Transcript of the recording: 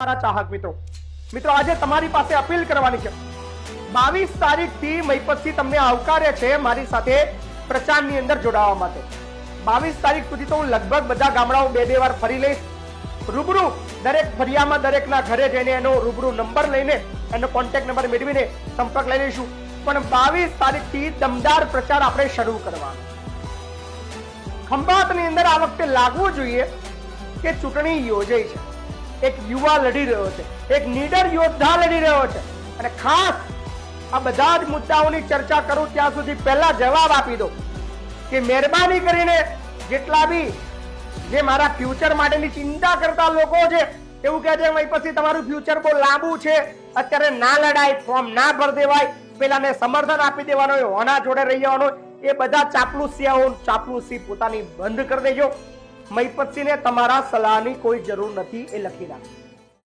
મારા ચાહક મિત્રો. મિત્રો, આજે તમારી પાસે અપીલ કરવાની છે. બાવીસ તારીખથી મહીપતથી તમને આવકાર્ય છે મારી સાથે પ્રચારની અંદર જોડાવા માટે. બાવીસ તારીખ સુધી તો હું લગભગ બધા ગામડાઓ બે બે વાર ફરી લઈશ. રૂબરૂ દરેક ફરિયામાં દરેકના ઘરે જઈને એનો રૂબરૂ નંબર લઈને એનો કોન્ટેક્ટ નંબર મેળવીને સંપર્ક લઈ લઈશું. પણ બાવીસ તારીખથી દમદાર પ્રચાર આપણે શરૂ કરવાનો. ખંભાતની અંદર આ વખતે લાગવું જોઈએ કે ચૂંટણી યોજાઈ છે. એક યુવા લડી રહ્યો છે. એક નીડર યોદ્ધા લડી રહ્યો છે. અને ખાસ આ બધા જ મુદ્દાઓની ચર્ચા કરું ત્યાં સુધી પહેલા જવાબ આપી દો કે મહેરબાની કરીને જેટલા બી જે મારા ફ્યુચર માટેની ચિંતા કરતા લોકો છે, એવું કહે છે ભાઈ પછી તમારું ફ્યુચર બહુ લાંબુ છે. અત્યારે ના લડાય, ફોર્મ ના ભર દેવાય. પેલાને સમર્થન આપી દેવાનો હોય હોના જોડે રહી જવાનો એ બધા ચાપલુસિયાઓ, ચાપલુસી પોતાની બંધ કરી દેજો. મહીપતસિંહને તમારા સલાહની કોઈ જરૂર નથી એ લખી રાખો.